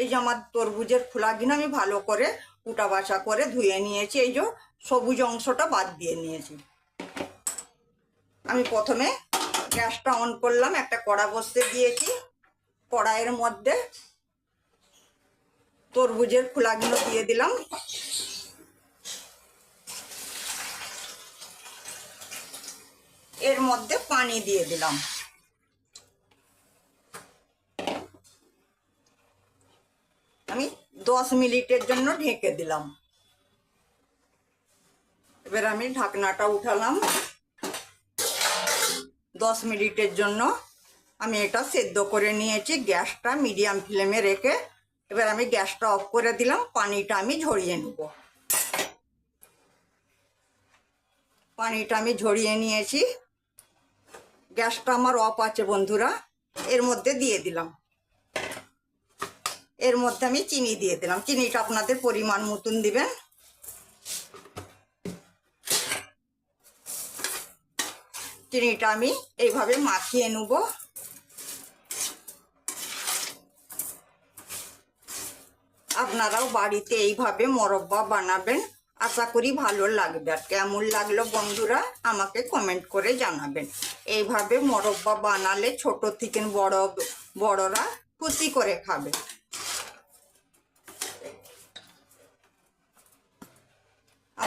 এই যে আমার তরমুজের খোলাগুলো আমি ভালো করে কুটা বাছা করে ধুয়ে নিয়েছি, এই যে সবুজ অংশটা বাদ দিয়ে নিয়েছি। আমি প্রথমে গ্যাসটা অন করলাম, একটা কড়া বসতে দিয়েছি। কড়াইয়ের মধ্যে তরমুজের খোলাগুলো দিয়ে দিলাম। এর মধ্যে পানি দিয়ে দিলাম। আমি দশ মিনিটের জন্য ঢেকে দিলাম। এবার আমি ঢাকনাটা উঠালাম। দশ মিনিটের জন্য আমি এটা সেদ্ধ করে নিয়েছি, গ্যাসটা মিডিয়াম ফ্লেমে রেখে। এবার আমি গ্যাসটা অফ করে দিলাম, পানিটা আমি ঝরিয়ে নেব। পানিটা আমি ঝরিয়ে নিয়েছি। গ্যাসটা আমার অফ আছে বন্ধুরা, এর মধ্যে দিয়ে দিলাম। এর মধ্যে আমি চিনি দিয়ে দিলাম। চিনিটা আপনাদের পরিমাণ মতন দিবেন। চিনিটা আমি এইভাবে মাখিয়ে নেব। আপনারাও বাড়িতে এইভাবে মরব্বা বানাবেন। আশা করি ভালো লাগবে। আর কেমন লাগল বন্ধুরা, আমাকে কমেন্ট করে জানাবেন। এইভাবে মরব্বা বানালে ছোট থেকে বড়, বড়রা খুশি করে খাবে।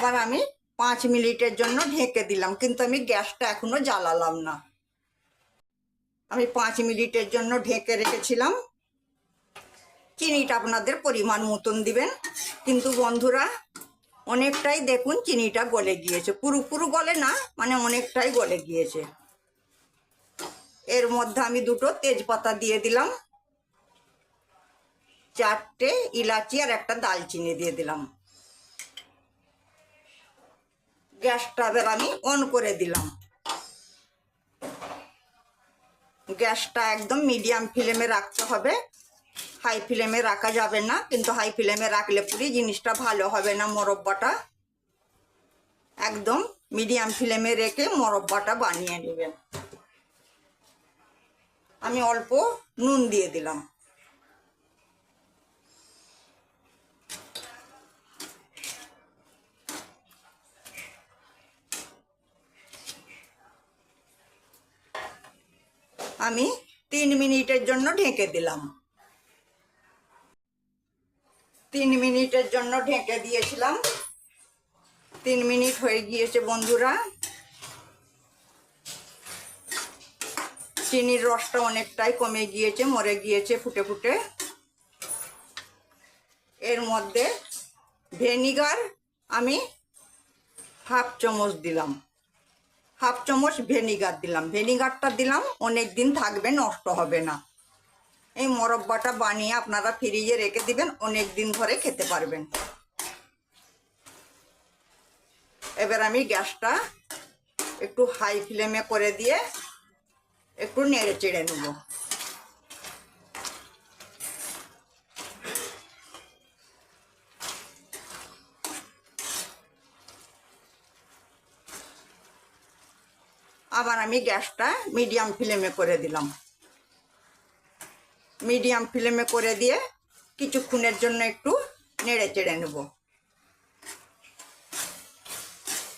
আবার আমি পাঁচ মিনিটের জন্য ঢেকে দিলাম, কিন্তু আমি গ্যাসটা এখনও জ্বালালাম না। আমি পাঁচ মিনিটের জন্য ঢেকে রেখেছিলাম। চিনিটা আপনাদের পরিমাণ মতন দিবেন। কিন্তু বন্ধুরা, অনেকটাই দেখুন চিনিটা গলে গিয়েছে। পুরোপুরো গলে না মানে অনেকটাই গলে গিয়েছে। এর মধ্যে আমি দুটো তেজপাতা দিয়ে দিলাম। চারটে ইলাচি আর একটা দালচিনি দিয়ে দিলাম। গ্যাসটা এবার আমি অন করে দিলাম। গ্যাসটা একদম মিডিয়াম ফ্লেমে রাখতে হবে। হাই ফ্লেমে রাখা যাবে না, কিন্তু হাই ফ্লেমে রাখলে পুরি জিনিসটা ভালো হবে না মোরব্বাটা। একদম মিডিয়াম ফ্লেমে রেখে মোরব্বাটা বানিয়ে নেবেন। আমি অল্প নুন দিয়ে দিলাম। আমি তিন মিনিটের জন্য ঢেকে দিলাম। তিন মিনিটের জন্য ঢেকে দিয়েছিলাম। তিন মিনিট হয়ে গিয়েছে বন্ধুরা। চিনির রসটা অনেকটাই কমে গিয়েছে, মরে গিয়েছে ফুটে ফুটে। এর মধ্যে ভেনিগার আমি হাফ চামচ দিলাম। হাফ চামচ ভেনিগার দিলাম। ভেনিগারটা দিলাম অনেক দিন থাকবে, নষ্ট হবে না। এই মরব্বাটা বানিয়ে আপনারা ফ্রিজে রেখে দিবেন অনেক দিন ধরে খেতে পারবেন। এবার আমি গ্যাসটা একটু হাই ফ্লেমে করে দিয়ে একটু নেড়ে চেড়ে নেব। আবার আমি গ্যাসটা মিডিয়াম ফ্লেমে করে দিলাম। মিডিয়াম ফ্লেমে করে দিয়ে কিছুক্ষণের জন্য একটু নেড়ে চেড়ে নেব।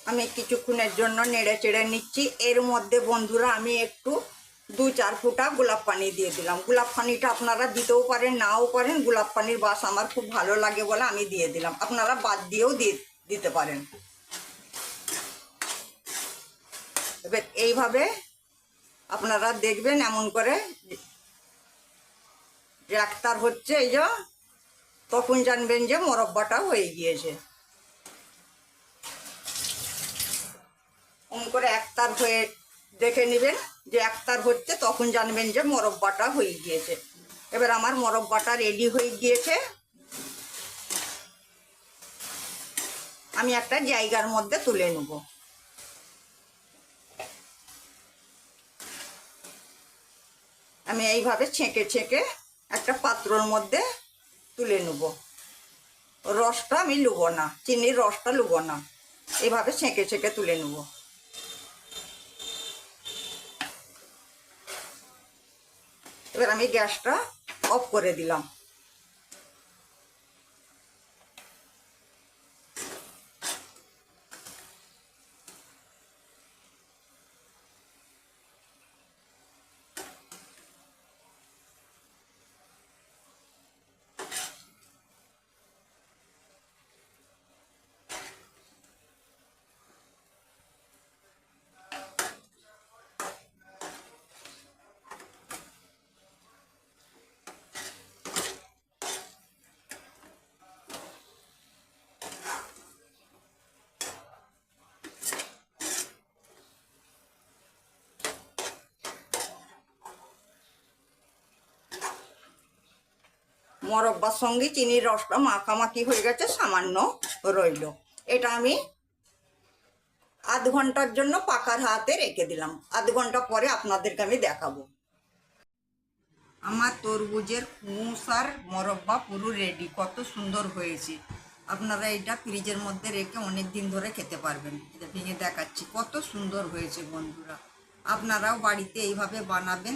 আমি কিছুক্ষণের জন্য নেড়ে চেড়ে নিচ্ছি। এর মধ্যে বন্ধুরা আমি একটু দু চার ফুটা গোলাপ পানি দিয়ে দিলাম। গোলাপ পানিটা আপনারা দিতেও পারেন, নাও পারেন। গোলাপ পানির বাস আমার খুব ভালো লাগে বলে আমি দিয়ে দিলাম। আপনারা বাদ দিয়েও দিয়ে দিতে পারেন। এবার এইভাবে আপনারা দেখবেন এমন করে যে একতার হচ্ছে এই যে, তখন জানবেন যে মোরব্বাটা হয়ে গিয়েছে। অমন করে একতার হয়ে দেখে নেবেন যে একতার হচ্ছে, তখন জানবেন যে মোরব্বাটা হয়ে গিয়েছে। এবার আমার মোরব্বাটা রেডি হয়ে গিয়েছে। আমি একটা জায়গার মধ্যে তুলে নেব। আমি এইভাবে ছেঁকে ছেঁকে একটা পাত্রর মধ্যে তুলে নেব। রসটা আমি লুব না, চিনির রসটা লুব না। এইভাবে ছেঁকে ছেঁকে তুলে নেব। এবার আমি গ্যাসটা অফ করে দিলাম। মরব্বার সঙ্গে, চিনির রসটা মাখামাখি হয়ে গেছে, সামান্য রইল। এটা আমি আধ ঘণ্টার জন্য পাকার হাতে রেখে দিলাম। আধ ঘণ্টা পরে আপনাদেরকে আমি দেখাবো। আমার তরমুজের আর মরব্বা পুরো রেডি কত সুন্দর হয়েছে। আপনারা এটা ফ্রিজের মধ্যে রেখে অনেক দিন ধরে খেতে পারবেন। এটা ভেঙে দেখাচ্ছি, কত সুন্দর হয়েছে বন্ধুরা। আপনারাও বাড়িতে এইভাবে বানাবেন